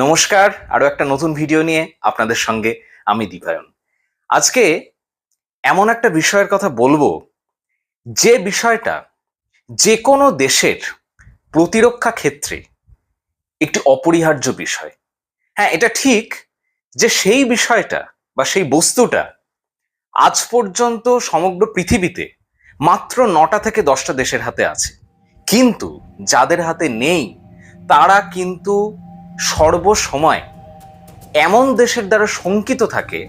নমস্কার, আরও একটা নতুন ভিডিও নিয়ে আপনাদের সঙ্গে আমি দীপায়ন। আজকে এমন একটা বিষয়ের কথা বলব, যে বিষয়টা যে কোনো দেশের প্রতিরক্ষা ক্ষেত্রে একটি অপরিহার্য বিষয়। হ্যাঁ এটা ঠিক যে সেই বিষয়টা বা সেই বস্তুটা আজ পর্যন্ত সমগ্র পৃথিবীতে মাত্র নটা থেকে দশটা দেশের হাতে আছে। কিন্তু যাদের হাতে নেই, তারা কিন্তু সর্বসময় এমন দেশের দ্বারা শঙ্কিত থাকে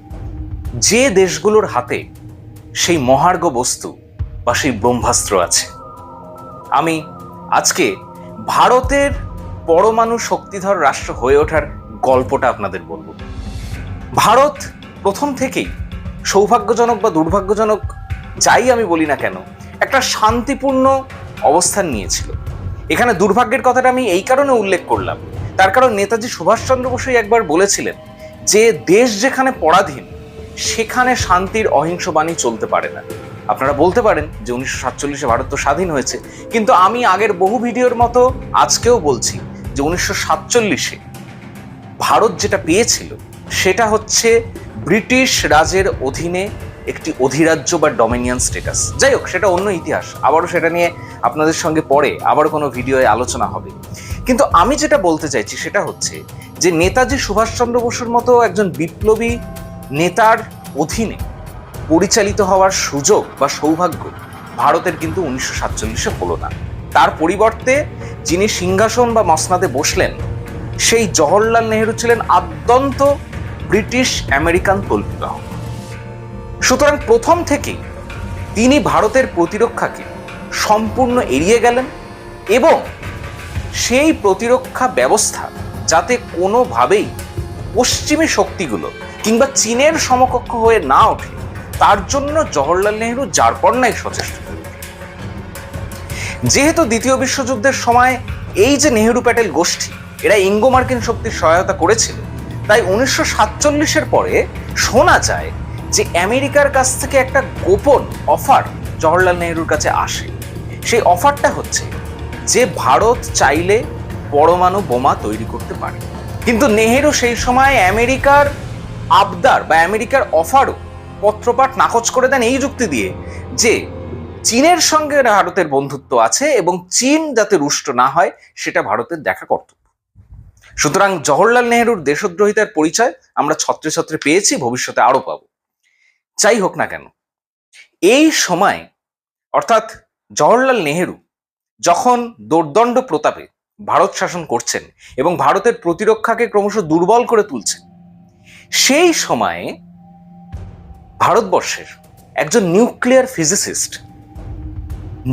যে দেশগুলোর হাতে সেই মহার্ঘ বস্তু বা সেই ব্রহ্মাস্ত্র আছে। আমি আজকে ভারতের পরমাণু শক্তিধর রাষ্ট্র হয়ে ওঠার গল্পটা আপনাদের বলব। ভারত প্রথম থেকেই সৌভাগ্যজনক বা দুর্ভাগ্যজনক যাই আমি বলি না কেন, একটা শান্তিপূর্ণ অবস্থান নিয়েছিল। এখানে দুর্ভাগ্যের কথাটা আমি এই কারণে উল্লেখ করলাম তার কারণ নেতাজি সুভাষচন্দ্র বসুই একবার বলেছিলেন যে দেশ যেখানে পরাধীন, সেখানে শান্তির অহিংস বাণী চলতে পারে না। আপনারা বলতে পারেন যে উনিশশো সাতচল্লিশে ভারত তো স্বাধীন হয়েছে, কিন্তু আমি আগের বহু ভিডিওর মতো আজকেও বলছি যে উনিশশো সাতচল্লিশে ভারত যেটা পেয়েছিল, সেটা হচ্ছে ব্রিটিশ রাজের অধীনে একটি অধিরাজ্য বা ডমিনিয়ন স্টেটাস। যাই হোক, সেটা অন্য ইতিহাস। আবারও সেটা নিয়ে আপনাদের সঙ্গে পরে আবার কোনো ভিডিওয়ে আলোচনা হবে। কিন্তু আমি যেটা বলতে চাইছি সেটা হচ্ছে যে নেতাজি সুভাষচন্দ্র বসুর মতো একজন বিপ্লবী নেতার অধীনে পরিচালিত হওয়ার সুযোগ বা সৌভাগ্য ভারতের কিন্তু উনিশশো সাতচল্লিশে হলো না। তার পরিবর্তে যিনি সিংহাসন বা মসনাদে বসলেন, সেই জওহরলাল নেহেরু ছিলেন আদ্যন্ত ব্রিটিশ আমেরিকান কল্পিবাহ সুতরাং প্রথম থেকেই তিনি ভারতের প্রতিরক্ষাকে সম্পূর্ণ এড়িয়ে গেলেন এবং সেই প্রতিরক্ষা ব্যবস্থা যাতে কোনোভাবেই পশ্চিমী শক্তিগুলো কিংবা চীনের সমকক্ষ হয়ে না ওঠে, তার জন্য জওহরলাল নেহরু যারপরনাই সচেষ্ট। যেহেতু দ্বিতীয় বিশ্বযুদ্ধের সময় এই যে নেহেরু প্যাটেল গোষ্ঠী, এরা ইঙ্গো মার্কিন শক্তির সহায়তা করেছিল, তাই উনিশশো সাতচল্লিশের পরে শোনা যায় যে আমেরিকার কাছ থেকে একটা গোপন অফার জওহরলাল নেহরুর কাছে আসে সেই অফারটা হচ্ছে যে ভারত চাইলে পরমাণু বোমা তৈরি করতে পারে। কিন্তু নেহেরু সেই সময় আমেরিকার আবদার বা আমেরিকার অফারও পত্রপাঠ নাকচ করে দেন এই যুক্তি দিয়ে যে চীনের সঙ্গে ভারতের বন্ধুত্ব আছে এবং চীন যাতে রুষ্ট না হয়, সেটা ভারতের দেখা কর্তব্য। সুতরাং জওহরলাল নেহরুর দেশদ্রোহিতার পরিচয় আমরা ছত্রে ছত্রে পেয়েছি, ভবিষ্যতে আরও পাবো। যাই হোক না কেন, এই সময় অর্থাৎ জওহরলাল নেহেরু যখন দোর্দণ্ড প্রতাপে ভারত শাসন করছেন এবং ভারতের প্রতিরক্ষাকে ক্রমশ দুর্বল করে তুলছেন, সেই সময়ে ভারতবর্ষের একজন নিউক্লিয়ার ফিজিসিস্ট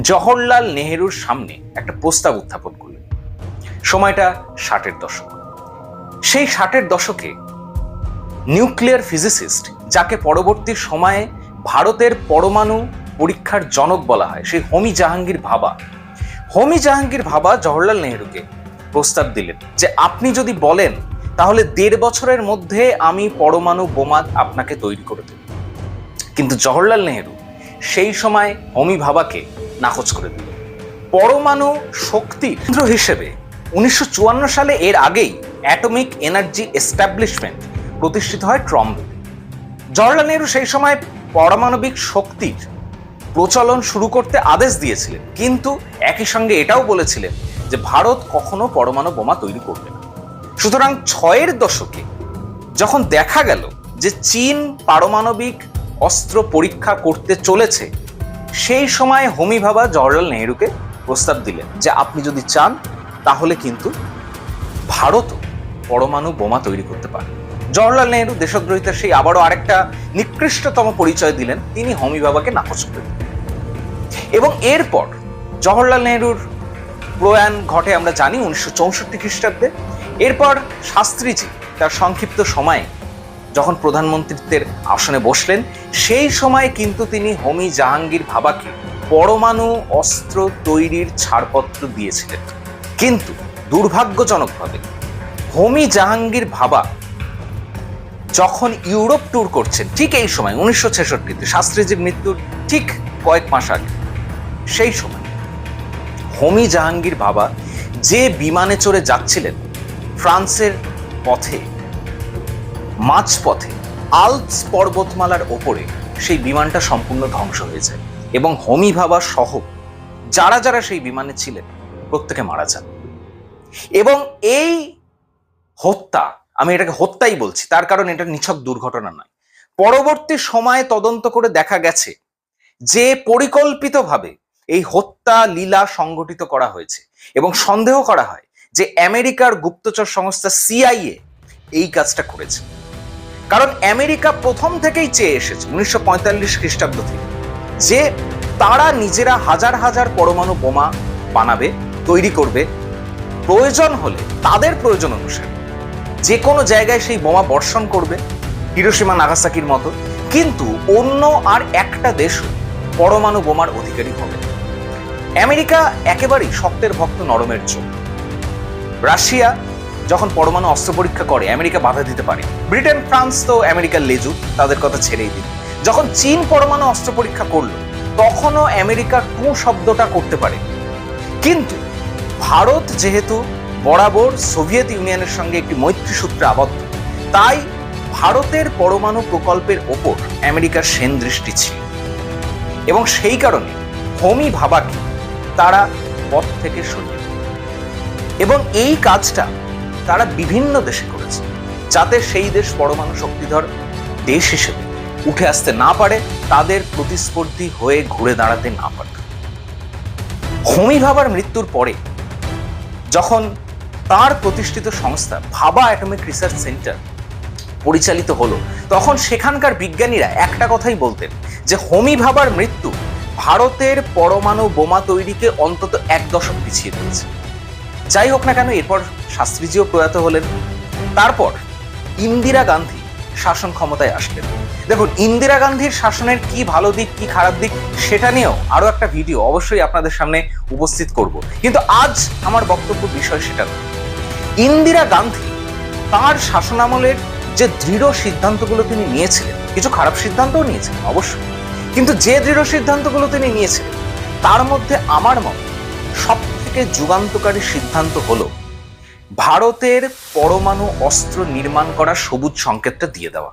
জওহরলাল নেহেরুর সামনে একটা প্রস্তাব উত্থাপন করলেন। সময়টা ষাটের দশক। সেই ষাটের দশকে নিউক্লিয়ার ফিজিসিস্ট, যাকে পরবর্তী সময়ে ভারতের পরমাণু পরীক্ষার জনক বলা হয়, সেই হোমি জাহাঙ্গীর ভাবা হোমি জাহাঙ্গীর ভাবা জওহরলাল নেহরুকে প্রস্তাব দিলেন যে আপনি যদি বলেন, তাহলে দেড় বছরের মধ্যে আমি পরমাণু বোমা আপনাকে তৈরি করে দেব। কিন্তু জওহরলাল নেহরু সেই সময় হোমি ভাবাকে নাকচ করে দিল পরমাণু শক্তি কেন্দ্র হিসেবে উনিশশো চুয়ান্ন সালে এর আগেই অ্যাটমিক এনার্জি এস্টাবলিশমেন্ট প্রতিষ্ঠিত হয় ট্রম্বে জওহরলাল নেহরু সেই সময় পারমাণবিক শক্তির প্রচলন শুরু করতে আদেশ দিয়েছিলেন। কিন্তু একই সঙ্গে এটাও বলেছিলেন যে ভারত কখনো পরমাণু বোমা তৈরি করবে না। সুতরাং ছয়ের দশকে যখন দেখা গেল যে চীন পারমাণবিক অস্ত্র পরীক্ষা করতে চলেছে, সেই সময় হোমি ভাবা জওহরলাল নেহরুকে প্রস্তাব দিলেন যে আপনি যদি চান, তাহলে কিন্তু ভারতও পরমাণু বোমা তৈরি করতে পারে। জওহরলাল নেহরু দেশদ্রোহিতার সেই আবারও আরেকটা নিকৃষ্টতম পরিচয় দিলেন। তিনি হোমি বাবাকে নাকচ করে এবং এরপর জওহরলাল নেহরুর প্রয়াণ ঘটে আমরা জানি উনিশশো চৌষট্টি খ্রিস্টাব্দে। এরপর শাস্ত্রীজি তার সংক্ষিপ্ত সময়ে যখন প্রধানমন্ত্রীত্বের আসনে বসলেন, সেই সময় কিন্তু তিনি হোমি জাহাঙ্গীর ভাবাকে পরমাণু অস্ত্র তৈরির ছাড়পত্র দিয়েছিলেন। কিন্তু দুর্ভাগ্যজনকভাবে হোমি জাহাঙ্গীর ভাবা যখন ইউরোপ ট্যুর করছেন, ঠিক এই সময়, উনিশশো ছেষট্টিতে, শাস্ত্রীজির মৃত্যুর ঠিক কয়েক মাস আগে সেই সময় হোমি জাহাঙ্গীর বাবা যে বিমানে চড়ে যাচ্ছিলেন ফ্রান্সের পথে, মাঝপথে, আলপস পর্বতমালার ওপরে সেই বিমানটা সম্পূর্ণ ধ্বংস হয়ে যায় এবং হোমি ভাবা সহ যারা যারা সেই বিমানে ছিলেন প্রত্যেকে মারা যান। এবং এই হত্যা, আমি এটাকে হত্যাই বলছি, তার কারণ এটা নিছক দুর্ঘটনা নয়। পরবর্তী সময়ে তদন্ত করে দেখা গেছে যে পরিকল্পিতভাবে এই হত্যা লীলা সংগঠিত করা হয়েছে এবং সন্দেহ করা হয় যে আমেরিকার গুপ্তচর সংস্থা সিআইএ এই কাজটা করেছে। কারণ আমেরিকা প্রথম থেকেই চেয়ে এসেছে উনিশশো পঁয়তাল্লিশ খ্রিস্টাব্দ থেকে যে তারা নিজেরা হাজার হাজার পরমাণু বোমা বানাবে, তৈরি করবে। প্রয়োজন হলে, তাদের প্রয়োজন অনুসারে যে কোনো জায়গায় সেই বোমা বর্ষণ করবে হিরোসীমা নাগাসাকির মতো। কিন্তু অন্য আর একটা দেশ পরমাণু বোমার অধিকারী হবে। আমেরিকা একেবারেই শক্তের ভক্ত নরমের চোখ। রাশিয়া যখন পরমাণু অস্ত্র পরীক্ষা করে, আমেরিকা বাধা দিতে পারে। ব্রিটেন, ফ্রান্স তো আমেরিকার লেজু, তাদের কথা ছেড়েই দিন যখন চীন পরমাণু অস্ত্র পরীক্ষা করল, তখনও আমেরিকা টু শব্দটা করতে পারে। কিন্তু ভারত যেহেতু বরাবর সোভিয়েত ইউনিয়নের সঙ্গে একটি মৈত্রী সূত্রে আবদ্ধ, তাই ভারতের পরমাণু প্রকল্পের ওপর আমেরিকার সেন দৃষ্টি ছিল। এবং সেই কারণে হোমি ভাবাকে তারা পথ থেকে সরিয়ে এবং এই কাজটা তারা বিভিন্ন দেশে করেছে, যাতে সেই দেশ পরমাণু শক্তিধর দেশ হিসেবে উঠে আসতে না পারে, তাদের প্রতিস্পর্ধী হয়ে ঘুরে দাঁড়াতে না পারে। হোমি ভাবার মৃত্যুর পরে যখন তার প্রতিষ্ঠিত সংস্থা ভাবা অ্যাটমিক রিসার্চ সেন্টার পরিচালিত হলো, তখন সেখানকার বিজ্ঞানীরা একটা কথাই বলতেন যে, হোমি ভাবার মৃত্যু ভারতের পরমাণু বোমা তৈরিকে অন্তত এক দশক পিছিয়ে দিয়েছে। যাই হোক না কেন, এরপর শাস্ত্রীজিও প্রয়াত হলেন। তারপর ইন্দিরা গান্ধী শাসন ক্ষমতায় আসলেন। দেখুন, ইন্দিরা গান্ধীর শাসনের কি ভালো দিক, কি খারাপ দিক, সেটা নিয়েও আরও একটা ভিডিও অবশ্যই আপনাদের সামনে উপস্থিত করব। কিন্তু আজ আমার বক্তব্য বিষয় সেটা নয়। ইন্দিরা গান্ধী তার শাসনামলের যে দৃঢ় সিদ্ধান্তগুলো তিনি নিয়েছিলেন, কিছু খারাপ সিদ্ধান্তও নিয়েছিলেন, অবশ্যই। কিন্তু যে দৃঢ় সিদ্ধান্তগুলো তিনি নিয়েছেন, তার মধ্যে আমার মত সব থেকে যুগান্তকারী সিদ্ধান্ত হলো ভারতের পরমাণু অস্ত্র নির্মাণ করার সবুজ সংকেতটা দিয়ে দেওয়া।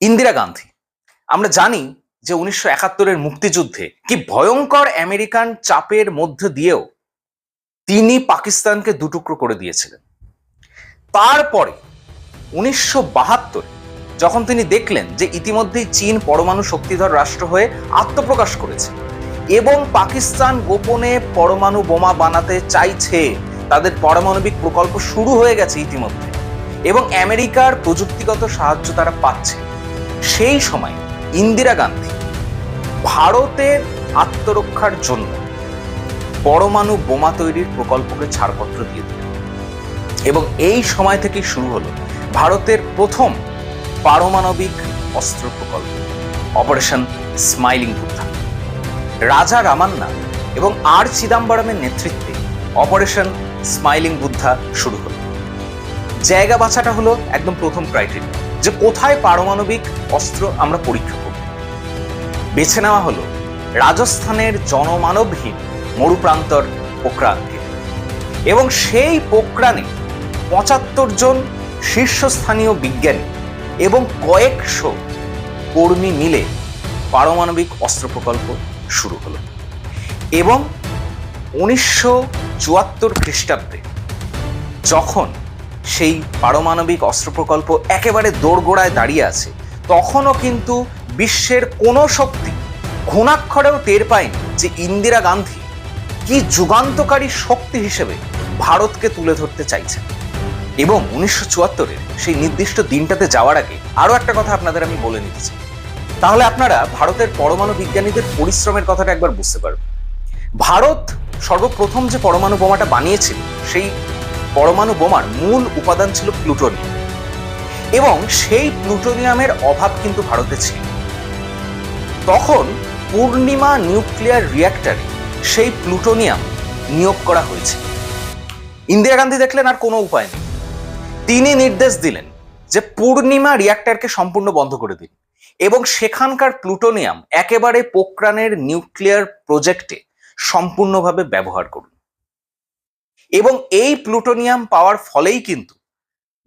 ইন্দিরা গান্ধী, আমরা জানি যে উনিশশো একাত্তরের মুক্তিযুদ্ধে কি ভয়ঙ্কর আমেরিকান চাপের মধ্যে দিয়েও তিনি পাকিস্তানকে দুটুকরো করে দিয়েছিলেন। তারপরে উনিশশো বাহাত্তরে যখন তিনি দেখলেন যে ইতিমধ্যেই চীন পরমাণু শক্তিধর রাষ্ট্র হয়ে আত্মপ্রকাশ করেছে এবং পাকিস্তান গোপনে পরমাণু বোমা বানাতে চাইছে, তাদের পারমাণবিক প্রকল্প শুরু হয়ে গেছে ইতিমধ্যে এবং আমেরিকার প্রযুক্তিগত সাহায্য তারা পাচ্ছে। সেই সময় ইন্দিরা গান্ধী ভারতের আত্মরক্ষার জন্য পরমাণু বোমা তৈরির প্রকল্পকে ছাড়পত্র দিয়ে দিলেন এবং এই সময় থেকেই শুরু হলো ভারতের প্রথম পারমাণবিক অস্ত্র প্রকল্প অপারেশন স্মাইলিং বুদ্ধা রাজা রামান্না এবং আর চিদাম্বরমের নেতৃত্বে অপারেশন স্মাইলিং বুদ্ধা শুরু হলো। জায়গা বাছাটা হলো একদম প্রথম ক্রাইটেরিয়া যে কোথায় পারমাণবিক অস্ত্র আমরা পরীক্ষা করব। বেছে নেওয়া হলো রাজস্থানের জনমানবহীন মরুপ্রান্তর পোখরানকে। এবং সেই পোখরানে পঁচাত্তর জন শীর্ষস্থানীয় বিজ্ঞানী এবং কয়েকশো কর্মী মিলে পারমাণবিক অস্ত্র প্রকল্প শুরু হলো। এবং উনিশশো চুয়াত্তর খ্রিস্টাব্দে যখন সেই পারমাণবিক অস্ত্র প্রকল্প একেবারে দোরগোড়ায় দাঁড়িয়ে আছে, তখনও কিন্তু বিশ্বের কোনো শক্তি ঘুণাক্ষরেও টের পায়নি যে ইন্দিরা গান্ধী কি যুগান্তকারী শক্তি হিসেবে ভারতকে তুলে ধরতে চাইছেন। এবং উনিশশো চুয়াত্তরের সেই নির্দিষ্ট দিনটাতে যাওয়ার আগে আরও একটা কথা আপনাদের আমি বলে নিতে চাই। তাহলে আপনারা ভারতের পরমাণু বিজ্ঞানীদের পরিশ্রমের কথাটা একবার বুঝতে পারবেন। ভারত সর্বপ্রথম যে পরমাণু বোমাটা বানিয়েছিল, সেই পরমাণু বোমার মূল উপাদান ছিল প্লুটোনিয়াম। এবং সেই প্লুটোনিয়ামের অভাব কিন্তু ভারতে ছিল। তখন পূর্ণিমা নিউক্লিয়ার রিয়াক্টরে সেই প্লুটোনিয়াম নিয়োগ করা হয়েছে। ইন্দিরা গান্ধী দেখলেন আর কোনো উপায় নেই। তিনি নির্দেশ দিলেন যে পূর্ণিমা রিয়াক্টরকে সম্পূর্ণ বন্ধ করে দিন এবং সেখানকার প্লুটোনিয়াম একেবারে পোকরানের নিউক্লিয়ার প্রজেক্টে সম্পূর্ণভাবে ব্যবহার করুন। এবং এই প্লুটোনিয়াম পাওয়ার ফলেই কিন্তু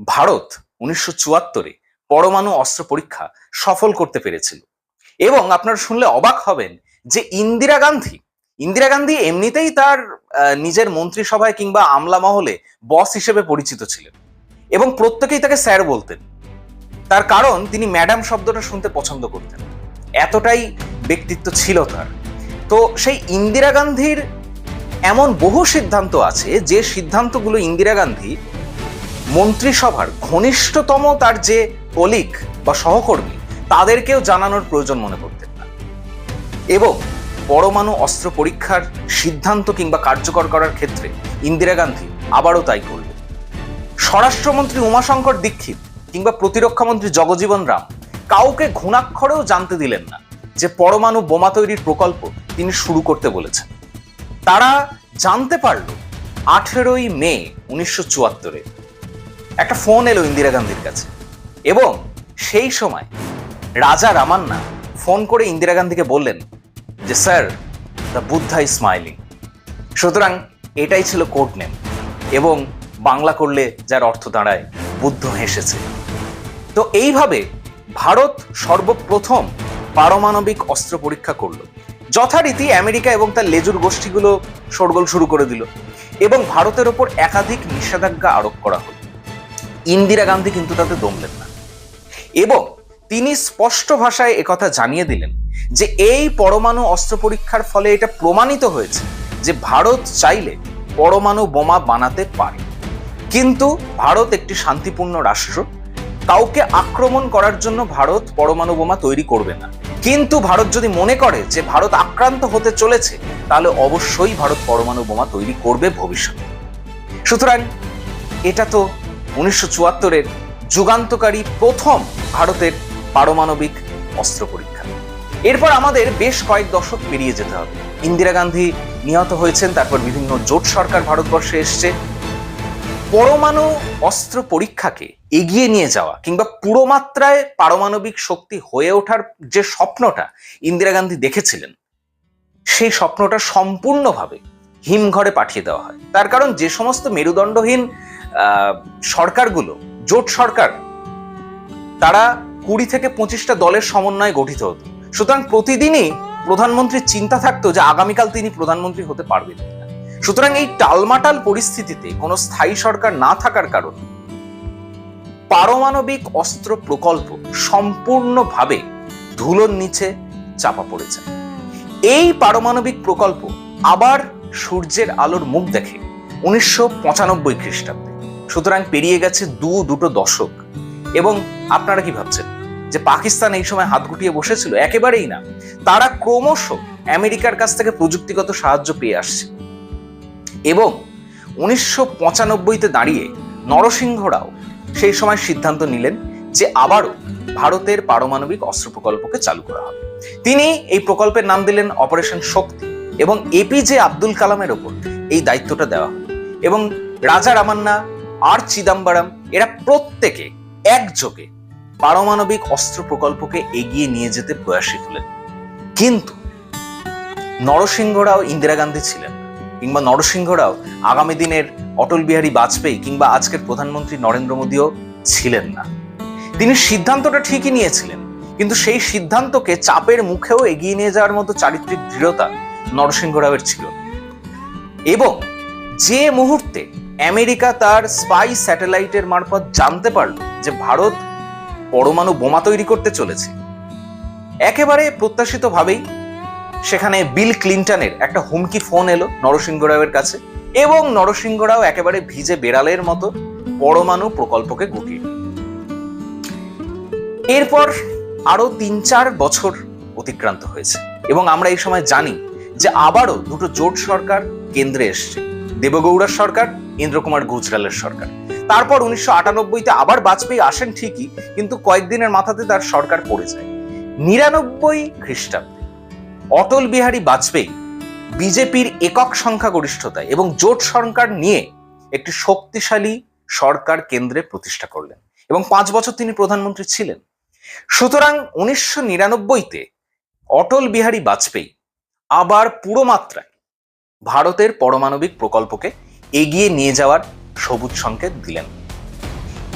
ভারত উনিশশো চুয়াত্তরে পরমাণু অস্ত্র পরীক্ষা সফল করতে পেরেছিল। এবং আপনারা শুনলে অবাক হবেন যে ইন্দিরা গান্ধী ইন্দিরা গান্ধী এমনিতেই তার নিজের মন্ত্রিসভায় কিংবা আমলা মহলে বস হিসেবে পরিচিত ছিলেন। এবং প্রত্যেকেই তাকে স্যার বলতেন। তার কারণ তিনি ম্যাডাম শব্দটা শুনতে পছন্দ করতেন। এতটাই ব্যক্তিত্ব ছিল তার। তো সেই ইন্দিরা গান্ধীর এমন বহু সিদ্ধান্ত আছে যে সিদ্ধান্তগুলো ইন্দিরা গান্ধী মন্ত্রিসভার ঘনিষ্ঠতম তার যে কলিক বা সহকর্মী, তাদেরকেও জানানোর প্রয়োজন মনে করতেন না। এবং পরমাণু অস্ত্র পরীক্ষার সিদ্ধান্ত কিংবা কার্যকর করার ক্ষেত্রে ইন্দিরা গান্ধী আবারও তাই করল স্বরাষ্ট্রমন্ত্রী উমাশঙ্কর দীক্ষিত কিংবা প্রতিরক্ষামন্ত্রী জগজীবন রাম কাউকে ঘুণাক্ষরেও জানতে দিলেন না যে পরমাণু বোমা তৈরির প্রকল্প তিনি শুরু করতে বলেছেন। তারা জানতে পারল আঠেরোই মে উনিশশো চুয়াত্তরে একটা ফোন এলো ইন্দিরা গান্ধীর কাছে এবং সেই সময় রাজা রামান্না ফোন করে ইন্দিরা গান্ধীকে বললেন যে, sir the Buddha is smiling সুতরাং এটাই ছিল কোড নেম এবং বাংলা করলে যার অর্থ দাঁড়ায়, বুদ্ধ হেসেছে। তো এইভাবে ভারত সর্বপ্রথম পারমাণবিক অস্ত্র পরীক্ষা করল। যথারীতি আমেরিকা এবং তার লেজুর গোষ্ঠীগুলো শোরগোল শুরু করে দিল এবং ভারতের ওপর একাধিক নিষেধাজ্ঞা আরোপ করা হল। ইন্দিরা গান্ধী কিন্তু তাতে দমলেন না। এবং তিনি স্পষ্ট ভাষায় একথা জানিয়ে দিলেন যে এই পরমাণু অস্ত্র পরীক্ষার ফলে এটা প্রমাণিত হয়েছে যে ভারত চাইলে পরমাণু বোমা বানাতে পারে। কিন্তু ভারত একটি শান্তিপূর্ণ রাষ্ট্র। কাউকে আক্রমণ করার জন্য ভারত পরমাণু বোমা তৈরি করবে না। কিন্তু ভারত যদি মনে করে যে ভারত আক্রান্ত হতে চলেছে, তাহলে অবশ্যই ভারত পরমাণু বোমা তৈরি করবে ভবিষ্যতে। সুতরাং এটা তো উনিশশো চুয়াত্তরের যুগান্তকারী প্রথম ভারতের পারমাণবিক অস্ত্র পরীক্ষা। এরপর আমাদের বেশ কয়েক দশক পেরিয়ে যেতে হবে। ইন্দিরা গান্ধী নিহত হয়েছেন, তারপর বিভিন্ন জোট সরকার ভারতবর্ষে এসছে। পরমাণু অস্ত্র পরীক্ষাকে এগিয়ে নিয়ে যাওয়া কিংবা পুরো মাত্রায় পারমাণবিক শক্তি হয়ে ওঠার যে স্বপ্নটা ইন্দিরা গান্ধী দেখেছিলেন, সেই স্বপ্নটা সম্পূর্ণভাবে হিমঘরে পাঠিয়ে দেওয়া হয়। তার কারণ যে সমস্ত মেরুদণ্ডহীন সরকারগুলো, জোট সরকার, তারা কুড়ি থেকে পঁচিশটা দলের সমন্বয়ে গঠিত হতো। সুতরাং প্রতিদিনই প্রধানমন্ত্রীর চিন্তা থাকতো যে আগামীকাল তিনি প্রধানমন্ত্রী হতে পারবেন সুতরাং এই টালমাটাল পরিস্থিতিতে কোনো স্থায়ী সরকার না থাকার কারণে পারমাণবিক অস্ত্র প্রকল্প সম্পূর্ণভাবে ধুলোর নিচে চাপা পড়ে যায় এই পারমাণবিক প্রকল্প আবার সূর্যের আলোর মুখ দেখে উনিশশো পঁচানব্বই খ্রিস্টাব্দে। সুতরাং পেরিয়ে গেছে দু দুটো দশক। এবং আপনারা কি ভাবছেন যে পাকিস্তান এই সময় হাত গুটিয়ে বসেছিল? একেবারেই না। তারা ক্রমশ আমেরিকার কাছ থেকে প্রযুক্তিগত সাহায্য পেয়ে আসছে। এবং উনিশশো পঁচানব্বইতে দাঁড়িয়ে নরসিংহ রাও সেই সময় সিদ্ধান্ত নিলেন যে আবারও ভারতের পারমাণবিক অস্ত্র প্রকল্পকে চালু করা হবে। তিনি এই প্রকল্পের নাম দিলেন অপারেশন শক্তি এবং এপিজে আব্দুল কালামের ওপর এই দায়িত্বটা দেওয়া হলো এবং রাজা রামান্না, আর চিদাম্বরম, এরা প্রত্যেকে একযোগে পারমাণবিক অস্ত্র প্রকল্পকে এগিয়ে নিয়ে যেতে প্রয়াসী হলেন। কিন্তু নরসিংহ রাও ইন্দিরা গান্ধী ছিলেন। কিংবা নরসিংহ রাও আগামী দিনের অটল বিহারী বাজপেয়ী কিংবা আজকের প্রধানমন্ত্রী নরেন্দ্র মোদীও ছিলেন না। তিনি সিদ্ধান্তটা ঠিকই নিয়েছিলেন, কিন্তু সেই সিদ্ধান্তকে চাপের মুখেও এগিয়ে নিয়ে যাওয়ার মতো চারিত্রিক দৃঢ়তা নরসিংহ রাওয়ের ছিল এবং যে মুহূর্তে আমেরিকা তার স্পাই স্যাটেলাইটের মারফত জানতে পারল যে ভারত পরমাণু বোমা তৈরি করতে চলেছে, একেবারে প্রত্যাশিতভাবেই সেখানে বিল ক্লিন্টনের একটা হুমকি ফোন এলো নরসিংহ রাওয়ের কাছে এবং নরসিংহ রাও একেবারে ভিজে বেড়ালের মতো পরমাণু প্রকল্পকে গুটিয়ে এরপর আরও তিন চার বছর অতিক্রান্ত হয়েছে এবং আমরা এই সময় জানি যে আবারও দুটো জোট সরকার কেন্দ্রে এসছে দেবগৌড়ার সরকার, ইন্দ্রকুমার গুজরালের সরকার। তারপর উনিশশো আটানব্বইতে আবার বাজপেয়ী আসেন ঠিকই, কিন্তু কয়েকদিনের মাথাতে তার সরকার পড়ে যায়। নিরানব্বই খ্রিস্টাব্দে অটল বিহারী বাজপেয়ী বিজেপির একক সংখ্যাগরিষ্ঠতায় এবং জোট সরকার নিয়ে একটি শক্তিশালী সরকার কেন্দ্রে প্রতিষ্ঠা করলেন এবং পাঁচ বছর তিনি প্রধানমন্ত্রী ছিলেন। সুতরাং উনিশশো নিরানব্বইতে অটল বিহারী বাজপেয়ী আবার পুরো মাত্রায় ভারতের পারমাণবিক প্রকল্পকে এগিয়ে নিয়ে যাওয়ার সবুজ সংকেত দিলেন।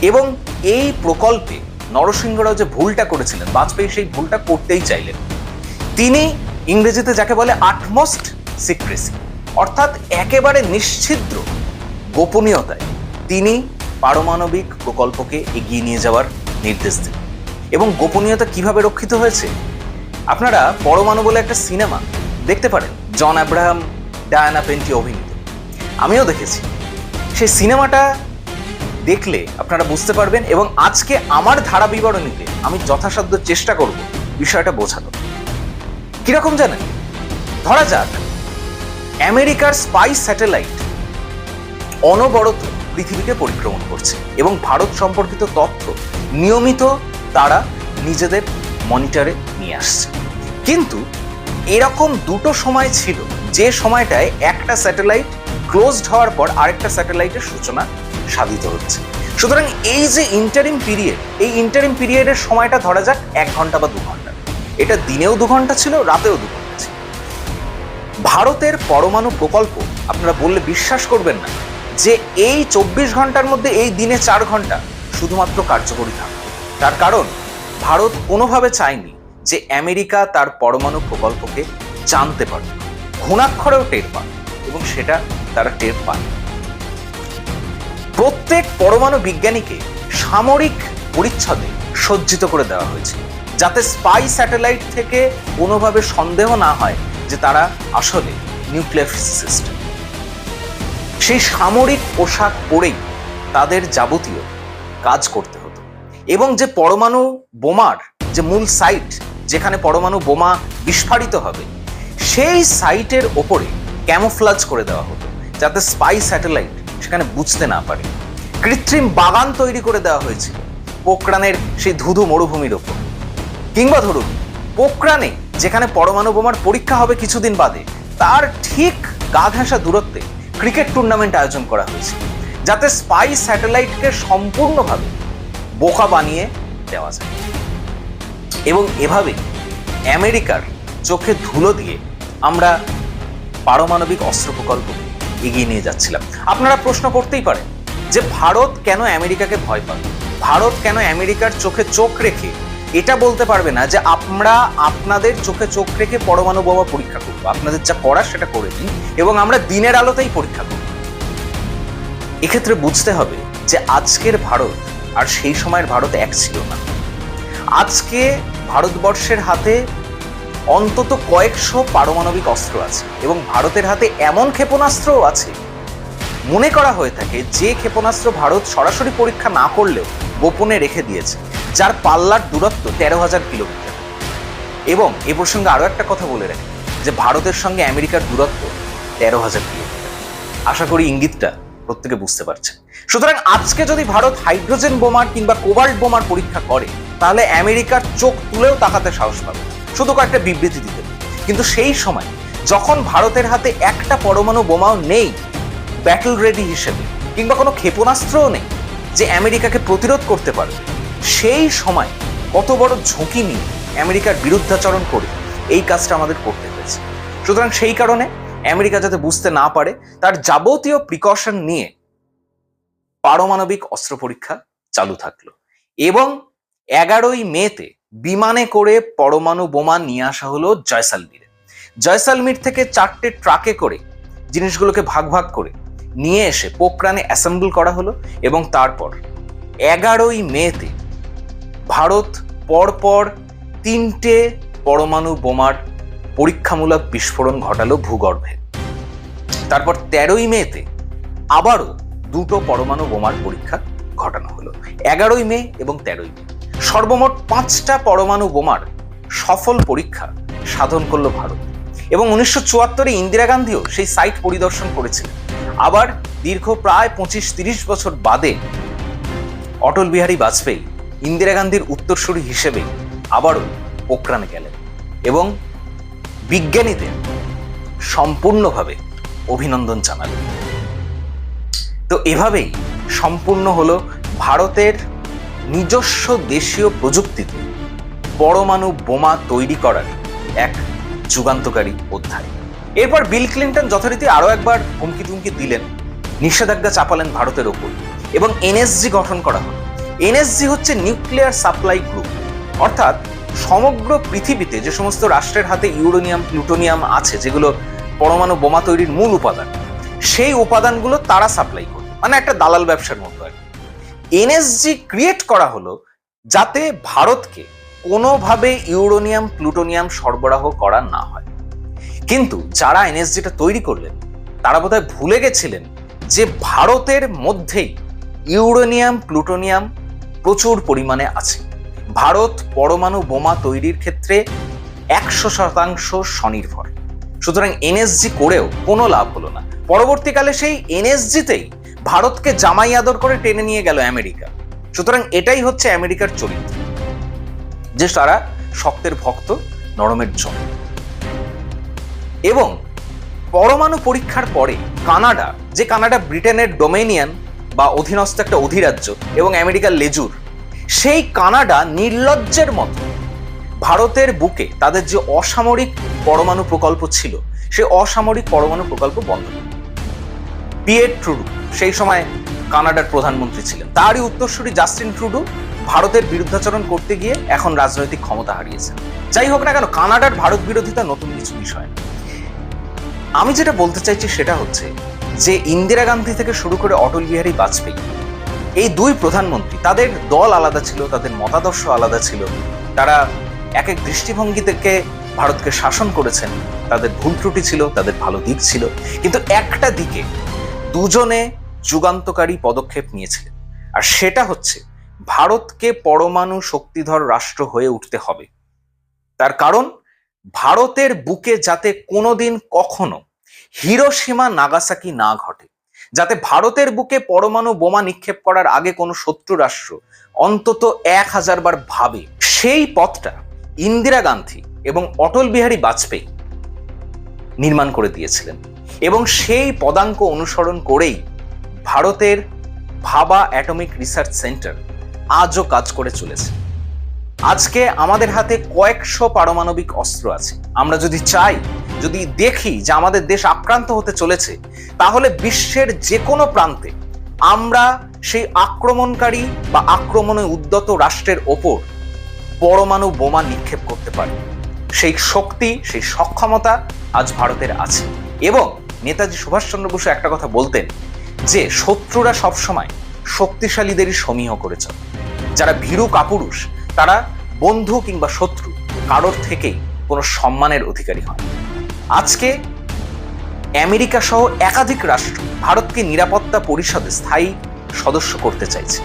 এবং এই প্রকল্পে নরসিংহরাও যে ভুলটা করেছিলেন, বাজপেয়ী সেই ভুলটা করতেই চাইলেন। তিনি ইংরেজিতে যাকে বলে আটমোস্ট সিক্রেসি অর্থাৎ একেবারে নিশ্ছিদ্র গোপনীয়তায় তিনি পারমাণবিক প্রকল্পকে এগিয়ে নিয়ে যাওয়ার নির্দেশ দেন। এবং গোপনীয়তা কীভাবে রক্ষিত হয়েছে? আপনারা পরমাণু বলে একটা সিনেমা দেখতে পারেন, জন আব্রাহাম ডায়ানা পেন্টি অভিনীত। আমিও দেখেছি। সেই সিনেমাটা দেখলে আপনারা বুঝতে পারবেন এবং আজকে আমার ধারা বিবরণীতে আমি যথাসাধ্য চেষ্টা করব বিষয়টা বোঝানো কীরকম জানেন ধরা যাক, আমেরিকার স্পাই স্যাটেলাইট অনবরত পৃথিবীকে পরিক্রমণ করছে এবং ভারত সম্পর্কিত তথ্য নিয়মিত তারা নিজেদের মনিটরে নিয়ে আসছে। কিন্তু এরকম দুটো সময় ছিল, যে সময়টায় একটা স্যাটেলাইট ক্লোজড হওয়ার পর আরেকটা স্যাটেলাইটের সূচনা সাধিত হচ্ছে। সুতরাং এই যে ইন্টারিম পিরিয়ড, এই ইন্টারিম পিরিয়ডের সময়টা ধরা যাক এক ঘণ্টা বা দু ঘণ্টা। এটা দিনেও দু ঘণ্টা ছিল, রাতেও দু ঘণ্টা ছিল। ভারতের পরমাণু প্রকল্প, আপনারা বললে বিশ্বাস করবেন না, যে এই চব্বিশ ঘণ্টার মধ্যে এই দিনে চার ঘণ্টা শুধুমাত্র কার্যকরী থাকবে। তার কারণ, ভারত কোনোভাবে চায়নি যে আমেরিকা তার পরমাণু প্রকল্পকে জানতে পারে ঘুণাক্ষরেও টের পান এবং সেটা তারা টের পান প্রত্যেক পরমাণু বিজ্ঞানীকে সামরিক পরিচ্ছদে সজ্জিত করে দেওয়া হয়েছে। যাতে স্পাই স্যাটেলাইট থেকে কোনোভাবে সন্দেহ না হয় যে তারা আসলে নিউক্লিয়ার ফিজিসিস্ট। সেই সামরিক পোশাক পরেই তাদের যাবতীয় কাজ করতে হতো। এবং যে পরমাণু বোমার যে মূল সাইট, যেখানে পরমাণু বোমা বিস্ফারিত হবে, সেই সাইটের ওপরে ক্যামোফ্লাজ করে দেওয়া হতো, যাতে স্পাই স্যাটেলাইট সেখানে বুঝতে না পারে। কৃত্রিম বাগান তৈরি করে দেওয়া হয়েছিল পোকরানের সেই ধুধু মরুভূমির ওপর। কিংবা ধরুন পোকরানে যেখানে পরমাণু বোমার পরীক্ষা হবে কিছুদিন বাদে, তার ঠিক গা ঘেঁষা দূরত্বে ক্রিকেট টুর্নামেন্ট আয়োজন করা হয়েছে, যাতে স্পাই স্যাটেলাইটকে সম্পূর্ণভাবে বোকা বানিয়ে দেওয়া যায়। এবং এভাবে আমেরিকার চোখে ধুলো দিয়ে আমরা পারমাণবিক অস্ত্র প্রকল্প এগিয়ে নিয়ে যাচ্ছিলাম। আপনারা প্রশ্ন করতেই পারেন যে ভারত কেন আমেরিকাকে ভয় পাবে ভারত কেন আমেরিকার চোখে চোখ রেখে এটা বলতে পারবে না যে আমরা আপনাদের চোখে চোখ রেখে পরমাণু বোমা পরীক্ষা করব। আপনাদের যা করার সেটা করে দিন এবং আমরা দিনের আলোতেই পরীক্ষা করব। এক্ষেত্রে বুঝতে হবে যে আজকের ভারত আর সেই সময়ের ভারত এক ছিল না। আজকে ভারতবর্ষের হাতে অন্তত কয়েকশো পারমাণবিক অস্ত্র আছে এবং ভারতের হাতে এমন ক্ষেপণাস্ত্রও আছে। মনে করা হয়ে থাকে যে ক্ষেপণাস্ত্র ভারত সরাসরি পরীক্ষা না করলেও গোপনে রেখে দিয়েছে। যার পাল্লার দূরত্ব তেরো হাজার কিলোমিটার। এবং এ প্রসঙ্গে আরও একটা কথা বলে রাখি, যে ভারতের সঙ্গে আমেরিকার দূরত্ব তেরো হাজার কিলোমিটার। আশা করি ইঙ্গিতটা প্রত্যেকে বুঝতে পারছে সুতরাং আজকে যদি ভারত হাইড্রোজেন বোমার কিংবা কোবাল্ট বোমার পরীক্ষা করে, তাহলে আমেরিকার চোখ তুলেও তাকাতে সাহস পাবে। শুধু কয়েকটা বিবৃতি দিতে। কিন্তু সেই সময় যখন ভারতের হাতে একটা পরমাণু বোমাও নেই ব্যাটল রেডি হিসেবে, কিংবা কোনো ক্ষেপণাস্ত্রও নেই, যে আমেরিকাকে প্রতিরোধ করতে পারবে সেই সময় কত বড় ঝুঁকি নিয়ে আমেরিকার বিরুদ্ধাচরণ করে এই কাজটা আমাদের করতে হয়েছে। সুতরাং সেই কারণে আমেরিকা যাতে বুঝতে না পারে, তার যাবতীয় প্রিকশন নিয়ে পারমাণবিক অস্ত্র পরীক্ষা চালু থাকল এবং এগারোই মেতে বিমানে করে পরমাণু বোমা নিয়ে আসা হলো জয়সালমীরে। জয়সালমীর থেকে চারটে ট্রাকে করে জিনিসগুলোকে ভাগ ভাগ করে নিয়ে এসে পোকরানে অ্যাসেম্বল করা হলো এবং তারপর এগারোই মেতে ভারত পরপর তিনটে পরমাণু বোমার পরীক্ষামূলক বিস্ফোরণ ঘটালো ভূগর্ভে। তারপর তেরোই মেতে আবারও দুটো পরমাণু বোমার পরীক্ষা ঘটানো হলো। এগারোই মে এবং তেরোই মে। সর্বমোট পাঁচটা পরমাণু বোমার সফল পরীক্ষা সাধন করল ভারত। এবং উনিশশো চুয়াত্তরে ইন্দিরা গান্ধীও সেই সাইট পরিদর্শন করেছিলেন। আবার দীর্ঘ প্রায় পঁচিশ তিরিশ বছর বাদে অটল বিহারী বাজপেয়ী ইন্দিরা গান্ধীর উত্তরসূরি হিসেবে আবারও পোখরানে গেলেন এবং বিজ্ঞানীদের সম্পূর্ণভাবে অভিনন্দন জানালেন। তো এভাবেই সম্পূর্ণ হলো ভারতের নিজস্ব দেশীয় প্রযুক্তিতে পরমাণু বোমা তৈরি করার এক যুগান্তকারী অধ্যায়। এরপর বিল ক্লিন্টন যথারীতি আরও একবার হুমকি তুমকি দিলেন, নিষেধাজ্ঞা চাপালেন ভারতের ওপর এবং এনএসজি গঠন করা হলো এনএসজি হচ্ছে নিউক্লিয়ার সাপ্লাই গ্রুপ। অর্থাৎ সমগ্র পৃথিবীতে যে সমস্ত রাষ্ট্রের হাতে ইউরোনিয়াম, প্লুটোনিয়াম আছে, যেগুলো পরমাণু বোমা তৈরির মূল উপাদান, সেই উপাদানগুলো তারা সাপ্লাই করবে। মানে একটা দালাল ব্যবসার মতো আর এনএসজি ক্রিয়েট করা হলো যাতে ভারতকে কোনোভাবে ইউরোনিয়াম, প্লুটোনিয়াম সরবরাহ করা না হয়। কিন্তু যারা এনএসজিটা তৈরি করলেন, তারা বোধহয় ভুলে গেছিলেন যে ভারতের মধ্যেই ইউরেনিয়াম, প্লুটোনিয়াম প্রচুর পরিমাণে আছে। ভারত পরমাণু বোমা তৈরির ক্ষেত্রে একশো শতাংশ স্বনির্ভর। সুতরাং এনএসজি করেও কোনো লাভ হলো না। পরবর্তীকালে সেই এনএসজিতেই ভারতকে জামাই আদর করে টেনে নিয়ে গেল আমেরিকা। সুতরাং এটাই হচ্ছে আমেরিকার চরিত্র। যে তারা শক্তের ভক্ত, নরমের জন্য এবং পরমাণু পরীক্ষার পরে কানাডা, যে কানাডা ব্রিটেনের ডোমেনিয়ান বা অধীনস্থ একটা অধিরাজ্য এবং আমেরিকার লেজুর, সেই কানাডা নির্লজ্জের মতো। ভারতের বুকে তাদের যে অসামরিক পরমাণু প্রকল্প ছিল সেই অসামরিক পরমাণু প্রকল্প বন্ধ। পিয়ের ট্রুডু সেই সময় কানাডার প্রধানমন্ত্রী ছিলেন। তারই উত্তরসূরি জাস্টিন ট্রুডু ভারতের বিরুদ্ধাচরণ করতে গিয়ে এখন রাজনৈতিক ক্ষমতা হারিয়েছেন। যাই হোক না কেন, কানাডার ভারত বিরোধিতা নতুন কিছু বিষয় আমি যেটা বলতে চাইছি সেটা হচ্ছে যে ইন্দিরা গান্ধী থেকে শুরু করে অটল বিহারী বাজপেয়ী, এই দুই প্রধানমন্ত্রী, তাদের দল আলাদা ছিল, তাদের মতাদর্শ আলাদা ছিল, তারা এক এক দৃষ্টিভঙ্গি থেকে ভারতকে শাসন করেছেন, তাদের ভুল ত্রুটি ছিল, তাদের ভালো দিক ছিল, কিন্তু একটা দিকে দুজনে যুগান্তকারী পদক্ষেপ নিয়েছিলেন, আর সেটা হচ্ছে ভারতকে পরমাণু শক্তিধর রাষ্ট্র হয়ে উঠতে হবে। তার কারণ, ভারতের বুকে যাতে কোনোদিন কখনো হিরোসীমা নাগাসাকি না ঘটে, যাতে ভারতের বুকে পরমাণু বোমা নিক্ষেপ করার আগে কোনো শত্রু রাষ্ট্র অন্তত এক হাজার বার ভাবে, সেই পথটা ইন্দিরা গান্ধী এবং অটল বিহারী বাজপেয়ী নির্মাণ করে দিয়েছিলেন এবং সেই পদাঙ্ক অনুসরণ করেই ভারতের ভাবা অ্যাটমিক রিসার্চ সেন্টার আজও কাজ করে চলেছে। আজকে আমাদের হাতে কয়েকশো পারমাণবিক অস্ত্র আছে। আমরা যদি চাই, যদি দেখি যে আমাদের দেশ আক্রান্ত হতে চলেছে, তাহলে বিশ্বের যে কোনো প্রান্তে আমরা সেই আক্রমণকারী বা আক্রমণে উদ্যত রাষ্ট্রের ওপর পরমাণু বোমা নিক্ষেপ করতে পারি। সেই শক্তি, সেই সক্ষমতা আজ ভারতের আছে। এবং নেতাজি সুভাষচন্দ্র বসু একটা কথা বলতেন যে, শত্রুরা সবসময় শক্তিশালীদেরই সমীহ করে চলে। যারা ভীরু কাপুরুষ তারা বন্ধু কিংবা শত্রু, কারোর থেকেই কোনো সম্মানের অধিকারী হয়। আজকে আমেরিকা সহ একাধিক রাষ্ট্র ভারতকে নিরাপত্তা পরিষদে স্থায়ী সদস্য করতে চাইছে।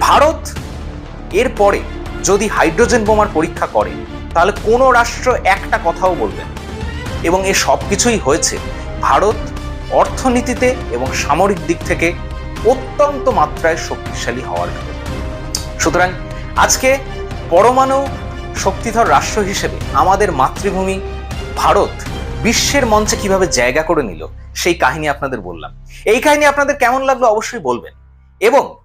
ভারত এরপরে যদি হাইড্রোজেন বোমার পরীক্ষা করে, তাহলে কোনো রাষ্ট্র একটা কথাও বলবেন এবং এ সব কিছুই হয়েছে ভারত অর্থনীতিতে এবং সামরিক দিক থেকে অত্যন্ত মাত্রায় শক্তিশালী হওয়ার সুতরাং আজকে পরমাণু শক্তিধর রাষ্ট্র হিসেবে আমাদের মাতৃভূমি ভারত বিশ্বের মঞ্চে কীভাবে জায়গা করে নিল, সেই কাহিনী আপনাদের বললাম। এই কাহিনী আপনাদের কেমন লাগল অবশ্যই বলবেন। এবং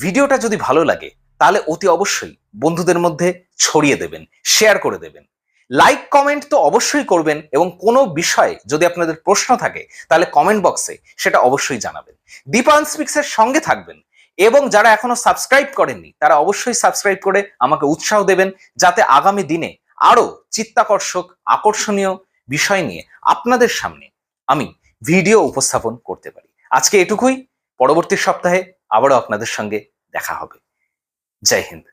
ভিডিওটা যদি ভালো লাগে, তাহলে অতি অবশ্যই বন্ধুদের মধ্যে ছড়িয়ে দেবেন, শেয়ার করে দেবেন। লাইক, কমেন্ট তো অবশ্যই করবেন এবং কোনো বিষয়ে যদি আপনাদের প্রশ্ন থাকে, তাহলে কমেন্ট বক্সে সেটা অবশ্যই জানাবেন। দীপান স্পিক্সের সঙ্গে থাকবেন। এবং যারা এখনও সাবস্ক্রাইব করেননি, তারা অবশ্যই সাবস্ক্রাইব করে আমাকে উৎসাহ দেবেন যাতে আগামী দিনে আরও চিত্তাকর্ষক, আকর্ষণীয় বিষয় নিয়ে আপনাদের সামনে আমি ভিডিও উপস্থাপন করতে পারি। আজকে এটুকুই, পরবর্তী সপ্তাহে আবারও আপনাদের সঙ্গে দেখা হবে। জয় হিন্দ।